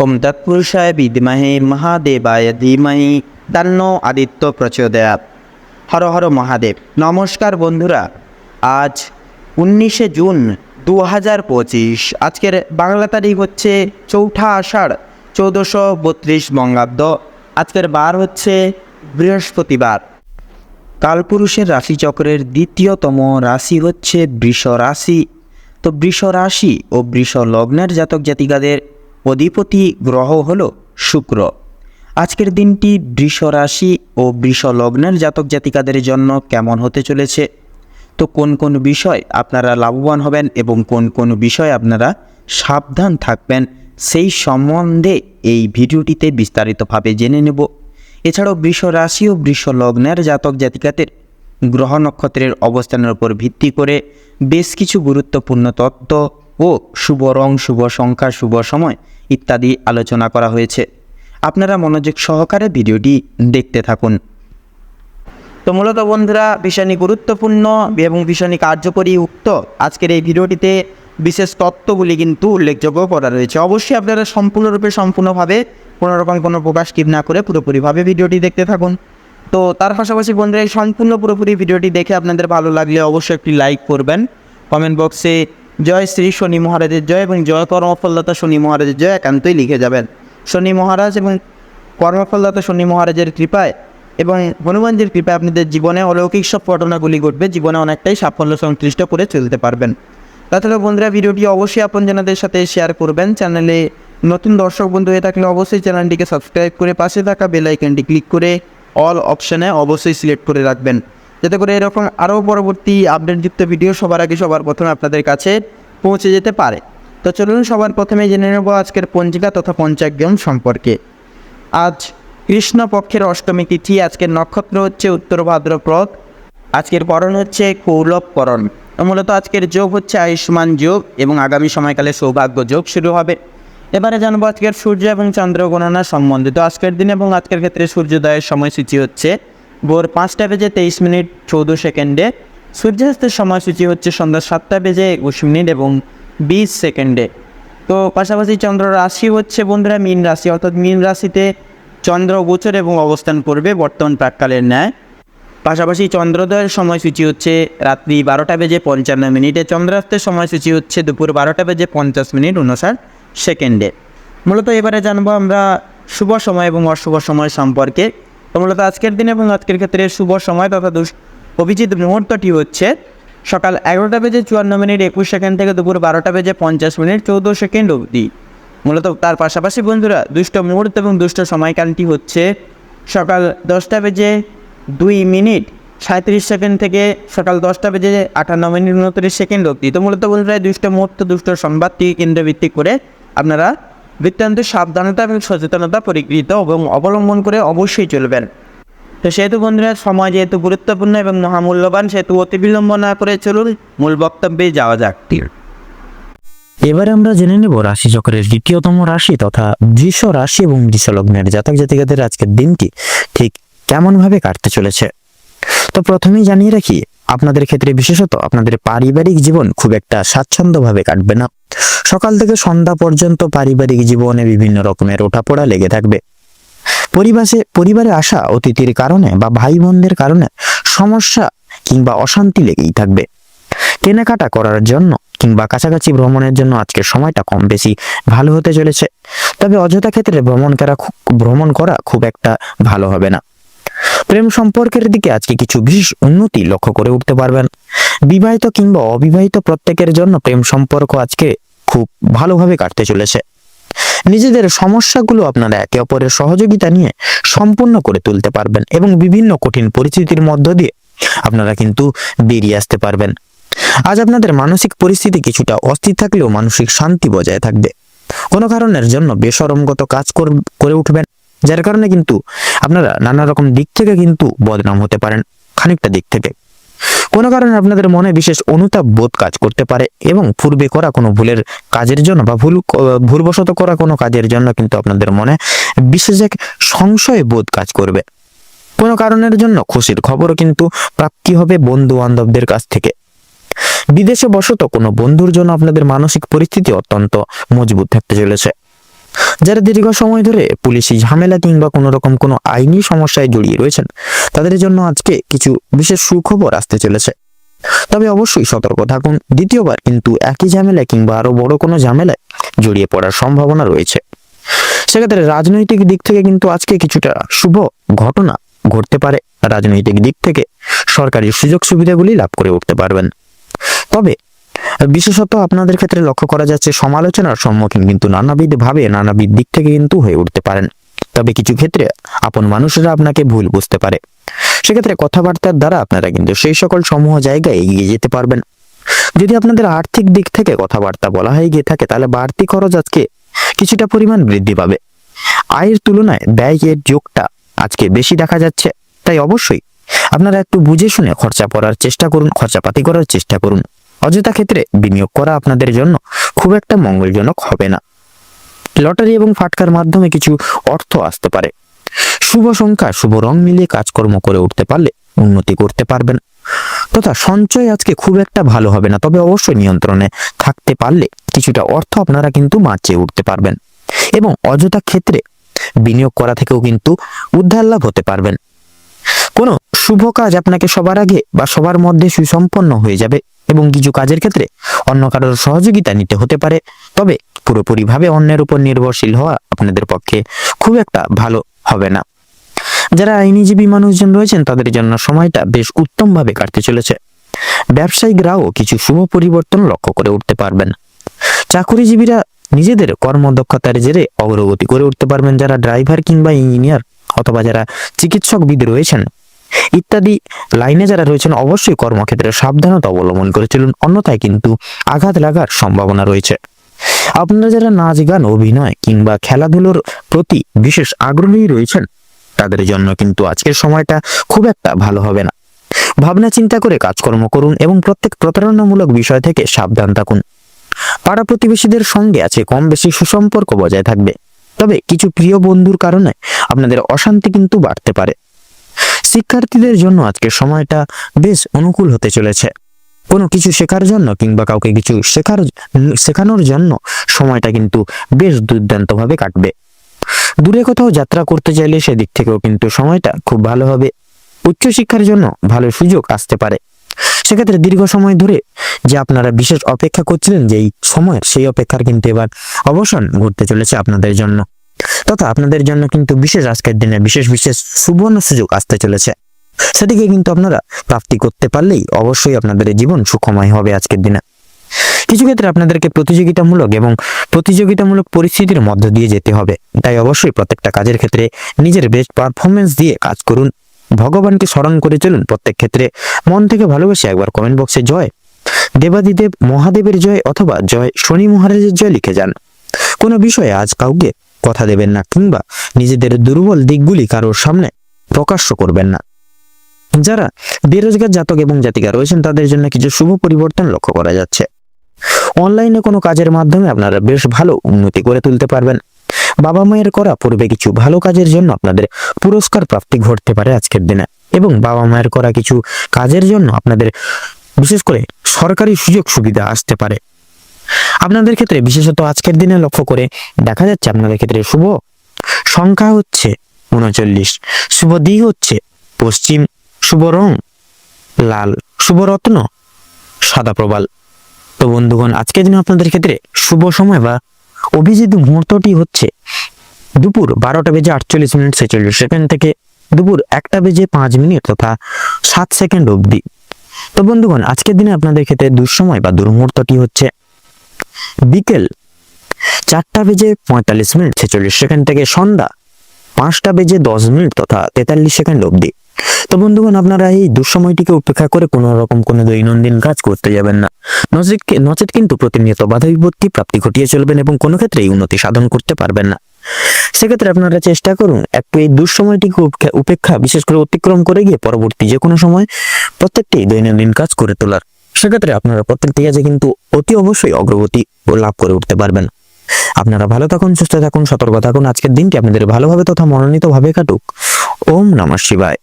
ওম তৎপুরুষায় বিদ্মহে মহাদেবায় ধীমহি তান্ন আদিত্য প্রচোদয়াত হর হর মহাদেব নমস্কার বন্ধুরা আজ উনিশে জুন দু হাজার পঁচিশ আজকের বাংলা তারিখ হচ্ছে চৌঠা আষাঢ়, চৌদ্দশো বত্রিশ বঙ্গাব্দ। আজকের বার হচ্ছে বৃহস্পতিবার। কালপুরুষের রাশিচক্রের দ্বিতীয়তম রাশি হচ্ছে বৃষ রাশি তো বৃষ রাশি ও বৃষ লগ্নের জাতক জাতিকাদের অধিপতি গ্রহ হল শুক্র। আজকের দিনটি বৃষ রাশি ও বৃষ লগ্নের জাতক জাতিকাদের জন্য কেমন হতে চলেছে? তো কোন কোন বিষয় আপনারা লাভবান হবেন এবং কোন কোন বিষয় আপনারা সাবধান থাকবেন সেই সম্বন্ধে এই ভিডিওটিতে বিস্তারিতভাবে জেনে নেব। এছাড়াও বৃষ রাশি ও বৃষ লগ্নের জাতক জাতিকাদের গ্রহ নক্ষত্রের অবস্থানের উপর ভিত্তি করে বেশ কিছু গুরুত্বপূর্ণ তত্ত্ব ও শুভ রং, শুভ সংখ্যা, শুভ সময় ইত্যাদি আলোচনা করা হয়েছে। আপনারা মনোযোগ সহকারে ভিডিওটি দেখতে থাকুন। তো মূলত বন্ধুরা, ভীষণই গুরুত্বপূর্ণ এবং ভীষণই কার্যকরী উক্ত আজকের এই ভিডিওটিতে বিশেষ তত্ত্বগুলি কিন্তু উল্লেখযোগ্য করা রয়েছে। অবশ্যই আপনারা সম্পূর্ণরূপে, সম্পূর্ণভাবে কোনো রকম কোনো প্রকাশ কিপ না করে পুরোপুরিভাবে ভিডিওটি দেখতে থাকুন। তো তার পাশাপাশি বন্ধুরা, এই সম্পূর্ণ পুরোপুরি ভিডিওটি দেখে আপনাদের ভালো লাগলে অবশ্যই একটি লাইক করবেন। কমেন্ট বক্সে জয় শ্রী শনি মহারাজের জয় এবং জয় কর্মফলদাতা শনি মহারাজের জয় একান্তই লিখে যাবেন। শনি মহারাজ এবং কর্মফলদাতা শনি মহারাজের কৃপায় এবং হনুমানজির কৃপায় আপনাদের জীবনে অলৌকিক সব ঘটনাগুলি ঘটবে, জীবনে অনেকটাই সাফল্য সংশ্লিষ্ট করে চলতে পারবেন। তাছাড়া বন্ধুরা, ভিডিওটি অবশ্যই আপনজনদের সাথে শেয়ার করবেন। চ্যানেলে নতুন দর্শক বন্ধু হয়ে থাকলে অবশ্যই চ্যানেলটিকে সাবস্ক্রাইব করে পাশে থাকা বেল আইকনটি ক্লিক করে অল অপশানে অবশ্যই সিলেক্ট করে রাখবেন। যাতে করে এরকম আরও পরবর্তী আপডেটযুক্ত ভিডিও সবার আগে সবার প্রথমে আপনাদের কাছে পৌঁছে যেতে পারে। তো চলুন সবার প্রথমে জেনে নেব আজকের পঞ্জিকা তথা পঞ্চাগ্রাম সম্পর্কে। আজ কৃষ্ণপক্ষের অষ্টমী তিথি, আজকের নক্ষত্র হচ্ছে উত্তর ভাদ্রপদ, আজকের করণ হচ্ছে কৌলভ করণ মূলত আজকের যোগ হচ্ছে আয়ুষ্মান যোগ এবং আগামী সময়কালে সৌভাগ্য যোগ শুরু হবে। এবারে জানব আজকের সূর্য এবং চন্দ্র গণনা সম্বন্ধিত আজকের দিন এবং আজকের ক্ষেত্রে সূর্যোদয়ের সময়সূচি হচ্ছে ভোর পাঁচটা বেজে তেইশ মিনিট চৌদ্দ সেকেন্ডে। সূর্যাস্তের সময়সূচি হচ্ছে সন্ধ্যা সাতটা বেজে একুশ মিনিট এবং বিশ সেকেন্ডে। তো পাশাপাশি চন্দ্র রাশি হচ্ছে বন্ধুরা মীন রাশি, অর্থাৎ মীন রাশিতে চন্দ্র গোচর এবং অবস্থান করবে বর্তমান প্রাককালের ন্যায়। পাশাপাশি চন্দ্রোদয়ের সময়সূচি হচ্ছে রাত্রি বারোটা বেজে পঞ্চান্ন মিনিটে। চন্দ্রাস্তের সময়সূচি হচ্ছে দুপুর বারোটা বেজে পঞ্চাশ মিনিট উনষাট সেকেন্ডে। মূলত এবারে জানব আমরা শুভ সময় এবং অশুভ সময় সম্পর্কে। তো মূলত আজকের দিন এবং আজকের ক্ষেত্রে শুভ সময় তথা অভিজিৎ মুহূর্তটি হচ্ছে সকাল এগারোটা বেজে চুয়ান্ন মিনিট একুশ সেকেন্ড থেকে দুপুর বারোটা বেজে পঞ্চাশ মিনিট চৌদ্দ সেকেন্ড অবধি। মূলত তার পাশাপাশি বন্ধুরা, দুষ্ট মুহূর্ত এবং দুষ্ট সময়কালটি হচ্ছে সকাল দশটা বেজে দুই মিনিট সাঁত্রিশ সেকেন্ড থেকে সকাল দশটা বেজে আটান্ন মিনিট উনত্রিশ সেকেন্ড অবধি। তো মূলত বন্ধুরা দুষ্ট মুহূর্ত, দুষ্ট সংবাদটিকে কেন্দ্রভিত্তিক করে আপনারা বৃত্তান্ত সাবধানতা এবং সচেতনতা পরিকৃত এবং অবলম্বন করে অবশ্যই চলবেন। তো সেহেতু বন্ধুরা, সময় যেহেতু গুরুত্বপূর্ণ এবং মহামূল্যবান, সেহেতু অতি বিলম্ব না করে চলুন মূল বক্তব্যে যাওয়া যাক। এবারে আমরা জেনে নেব রাশি চক্রের দ্বিতীয়তম রাশি তথা বৃষ রাশি এবং বৃষ লগ্নের জাতক জাতিকাদের আজকের দিনটি ঠিক কেমন ভাবে কাটতে চলেছে। তো প্রথমেই জানিয়ে রাখি আপনাদের ক্ষেত্রে বিশেষত আপনাদের পারিবারিক জীবন খুব একটা স্বাচ্ছন্দ্যভাবে কাটবে না। সকাল থেকে সন্ধ্যা পর্যন্ত পারিবারিক জীবনে বিভিন্ন রকমের ওঠাপড়া লেগে থাকবে। পরিবারে পরিবারে আসা অতিথির কারণে বা ভাই বোনদের কারণে সমস্যা কিংবা অশান্তি লেগেই থাকবে। কেনাকাটা করার জন্য কিংবা কাছাকাছি ভ্রমণের জন্য আজকের সময়টা কম বেশি ভালো হতে চলেছে। তবে অযথা ক্ষেত্রে ভ্রমণ করা ভ্রমণ করা খুব একটা ভালো হবে না। প্রেম সম্পর্কের দিকে আজকে কিছু বিশেষ উন্নতি লক্ষ্য করে উঠতে পারবেন। বিবাহিত কিংবা অবিবাহিত প্রত্যেকের জন্য প্রেম সম্পর্ক আজকে খুব ভালোভাবে কাটতে চলেছে। নিজেদের সমস্যাগুলো আপনারা একে অপরের সহযোগিতা নিয়ে সম্পূর্ণ করে তুলতে পারবেন এবং বিভিন্ন কঠিন পরিস্থিতির মধ্য দিয়ে আপনারা কিন্তু বেরিয়ে আসতে পারবেন। আজ আপনাদের মানসিক পরিস্থিতি কিছুটা অস্থির থাকলেও মানসিক শান্তি বজায় থাকবে। কোনো কারণের জন্য বেসরমগত কাজ কর- উঠবেন। যার কারণে কিন্তু আপনারা নানা রকম দিক থেকে কিন্তু বদনাম হতে পারেন, খানিকটা দিক থেকে। কোনো কারণে আপনাদের মনে বিশেষ অনুতাপ বোধ কাজ করতে পারে এবং পূর্বে করা কোনো ভুলের কাজের জন্য বা ভুল ভুলবশত করা কোনো কাজের জন্য কিন্তু আপনাদের মনে বিশেষ এক সংশয় বোধ কাজ করবে। কোনো কারণের জন্য খুশির খবরও কিন্তু প্রাপ্তি হবে বন্ধু বান্ধবদের কাছ থেকে। বিদেশে বসত কোনো বন্ধুর জন্য আপনাদের মানসিক পরিস্থিতি অত্যন্ত মজবুত থাকতে চলেছে। যারা দীর্ঘ সময় ধরে পুলিশি ঝামেলা কিংবা কোনো রকম কোনো আইনি সমস্যায় জড়িয়ে রয়েছেন, তাদের জন্য আজকে কিছু বিশেষ সুখবর আসতে চলেছে। তবে অবশ্যই সতর্ক থাকুন, দ্বিতীয়বার কিন্তু একই ঝামেলা কিংবা আরও বড় কোনো ঝামেলায় জড়িয়ে পড়ার সম্ভাবনা রয়েছে। সেক্ষেত্রে রাজনৈতিক দিক থেকে কিন্তু আজকে কিছুটা শুভ ঘটনা ঘটতে পারে। রাজনৈতিক দিক থেকে সরকারি সুযোগ সুবিধাগুলি লাভ করে উঠতে পারবেন। তবে বিশেষত আপনাদের ক্ষেত্রে লক্ষ্য করা যাচ্ছে, সমালোচনার সম্মুখীন কিন্তু নানাবিধ ভাবে নানাবিধ দিক থেকে কিন্তু হয়ে উঠতে পারেন। তবে কিছু ক্ষেত্রে আপন মানুষেরা আপনাকে ভুল বুঝতে পারে। সেক্ষেত্রে কথাবার্তার দ্বারা আপনারা কিন্তু সেই সকল সমূহ জায়গায় এগিয়ে যেতে পারবেন। যদি আপনাদের আর্থিক দিক থেকে কথাবার্তা বলা হয়ে গিয়ে থাকে, তাহলে বাড়তি খরচ আজকে কিছুটা পরিমাণ বৃদ্ধি পাবে। আয়ের তুলনায় ব্যয়ের যোগটা আজকে বেশি দেখা যাচ্ছে। তাই অবশ্যই আপনারা একটু বুঝে শুনে খরচা করার চেষ্টা করুন, খরচাপাতি করার চেষ্টা করুন। অযথা ক্ষেত্রে বিনিয়োগ করা আপনাদের জন্য খুব একটা মঙ্গলজনক হবে না। লটারি এবং ফাটকার মাধ্যমে কিছু অর্থ আসতে পারে। শুভ সংখ্যা, শুভ রং মিলিয়ে কাজকর্ম করে উঠতে পারলে উন্নতি করতে পারবেন। তথা সঞ্চয় আজকে খুব একটা ভালো হবে না, তবে অবশ্যই নিয়ন্ত্রণে থাকতে পারলে কিছুটা অর্থ আপনারা কিন্তু বাঁচিয়ে উঠতে পারবেন। এবং অযথা ক্ষেত্রে বিনিয়োগ করা থেকেও কিন্তু উদ্ধার লাভ হতে পারবেন। কোনো শুভ কাজ আপনাকে সবার আগে বা সবার মধ্যে সুসম্পন্ন হয়ে যাবে। এবং কিছু কাজের ক্ষেত্রে অন্য কারোর সহযোগিতা নিতে হতে পারে। তবে পুরোপুরিভাবে অন্যের উপর নির্ভরশীল হওয়া আপনাদের পক্ষে খুব একটা ভালো হবে না। যারা আইনজীবী মানুষজন রয়েছেন, তাদের জন্য সময়টা বেশ উত্তমভাবে কাটতে চলেছে। ব্যবসায়িকরাও কিছু শুভ পরিবর্তন লক্ষ্য করে উঠতে পারবেন। চাকুরিজীবীরা নিজেদের কর্মদক্ষতার জেরে অগ্রগতি করে উঠতে পারবেন। যারা ড্রাইভার কিংবা ইঞ্জিনিয়ার অথবা যারা চিকিৎসকবিদ রয়েছেন ইত্যাদি লাইনে যারা রয়েছেন অবশ্যই কর্মক্ষেত্রে সাবধানতা অবলম্বন করে চলুন, অন্যথায় কিন্তু আঘাত লাগার সম্ভাবনা রয়েছে। আপনারা যারা নাচ, গান, অভিনয় কিংবা খেলাধুলোর প্রতি বিশেষ আগ্রহী রয়েছেন, তাদের জন্য কিন্তু আজকের সময়টা খুব একটা ভালো হবে না। ভাবনা চিন্তা করে কাজকর্ম করুন এবং প্রত্যেক প্রতারণামূলক বিষয় থেকে সাবধান থাকুন। পাড়া প্রতিবেশীদের সঙ্গে আছে কম বেশি সুসম্পর্ক বজায় থাকবে। তবে কিছু প্রিয় বন্ধুর কারণে আপনাদের অশান্তি কিন্তু বাড়তে পারে। শিক্ষার্থীদের জন্য আজকে সময়টা বেশ অনুকূল হতে চলেছে। কোনো কিছু শেখার জন্য কিংবা কাউকে কিছু শেখার, শেখানোর জন্য সময়টা কিন্তু বেশ দুর্দান্তভাবে কাটবে। দূরে কোথাও যাত্রা করতে চাইলে সেদিক থেকেও কিন্তু সময়টা খুব ভালো হবে। উচ্চশিক্ষার জন্য ভালো সুযোগ আসতে পারে। সেক্ষেত্রে দীর্ঘ সময় ধরে যে আপনারা বিশেষ অপেক্ষা করছিলেন যে এই সময়ের সেই অপেক্ষার কিন্তু এবার অবসান ঘটতে চলেছে আপনাদের জন্য। তথা আপনাদের জন্য কিন্তু বিশেষ আজকের দিনে বিশেষ বিশেষ সুবর্ণ সুযোগ আসতে চলেছে। সেটিকে কিন্তু আপনারা প্রাপ্তি করতে পারলেই অবশ্যই আপনাদের জীবন সুখময় হবে আজকের দিনে। কিছু ক্ষেত্রে আপনাদেরকে প্রতিযোগিতামূলক এবং প্রতিযোগিতামূলক পরিস্থিতির মধ্য দিয়ে যেতে হবে। তাই অবশ্যই প্রত্যেকটা কাজের ক্ষেত্রে নিজের বেস্ট পারফরমেন্স দিয়ে কাজ করুন। ভগবানকে স্মরণ করে চলুন প্রত্যেক ক্ষেত্রে। মন থেকে ভালোবেসে একবার কমেন্ট বক্সে জয়। দেবাদিদেব, মহাদেবের জয় অথবা জয় শনি মহারাজের জয় লিখে যান। কোনো বিষয়ে আজ কাউকে কথা দেবেন না কিংবা নিজেদের দুর্বল দিকগুলি কারোর সামনে প্রকাশ্য করবেন না। যারা বেরোজগার জাতক এবং জাতিকা রয়েছেন, তাদের জন্য কিছু শুভ পরিবর্তন লক্ষ্য করা যাচ্ছে। অনলাইনে কোনো কাজের মাধ্যমে আপনারা বেশ ভালো উন্নতি করে তুলতে পারবেন। বাবা মায়ের করা পূর্বে কিছু ভালো কাজের জন্য আপনাদের পুরস্কার প্রাপ্তি ঘটতে পারে আজকের দিনে এবং বাবা মায়ের করা কিছু কাজের জন্য আপনাদের বিশেষ করে সরকারি সুযোগ সুবিধা আসতে পারে। আপনাদের ক্ষেত্রে, বিশেষত আজকের দিনে লক্ষ্য করে দেখা যাচ্ছে আপনাদের ক্ষেত্রে শুভ সংখ্যা হচ্ছে উনচল্লিশ। শুভ দিক হচ্ছে পশ্চিম, শুভ রং লাল, শুভ রত্ন সাদা প্রবাল। তো বন্ধুগণ, আজকের দিনে আপনাদের ক্ষেত্রে শুভ সময় বা অভিজিৎ মুহূর্তটি হচ্ছে দুপুর বারোটা বেজে আটচল্লিশ মিনিট ছেচল্লিশ সেকেন্ড থেকে দুপুর একটা বেজে পাঁচ মিনিট তথা সাত সেকেন্ড অবধি। তো বন্ধুগণ, আজকের দিনে আপনাদের ক্ষেত্রে দুঃসময় বা দুর্মুহূর্তটি হচ্ছে বিকেল চারটা বেজে পঁয়তাল্লিশ মিনিট, ছেচল্লিশ সেকেন্ড থেকে সন্ধ্যা পাঁচটা বেজে দশ মিনিট তথা তেতাল্লিশ সেকেন্ড অবধি। তো বন্ধুগণ, আপনারা এই দুঃসময়টিকে উপেক্ষা করে কোনো রকম কোনো দৈনন্দিন কাজ করতে যাবেন না। নচেত নচেত কিন্তু প্রতিনিয়ত বাধা বিপত্তি, প্রাপ্তি ঘটিয়ে চলবেন এবং কোনো ক্ষেত্রেই উন্নতি সাধন করতে পারবেন না। সেক্ষেত্রে আপনারা চেষ্টা করুন একটু এই দুঃসময়টিকে উপেক্ষা- উপেক্ষা বিশেষ করে অতিক্রম করে গিয়ে পরবর্তী যে কোনো সময় প্রত্যেকটি দৈনন্দিন কাজ করে তোলার। সেক্ষেত্রে আপনারা প্রত্যেকটি কাজে কিন্তু অতি অবশ্যই অগ্রগতি লাভ করে উঠতে পারবেন। আপনারা ভালো থাকুন, সুস্থ থাকুন, সতর্ক থাকুন। আজকের দিনটি আপনাদের ভালোভাবে তথা মনোনীতভাবে কাটুক। ওম নমঃ শিবায়।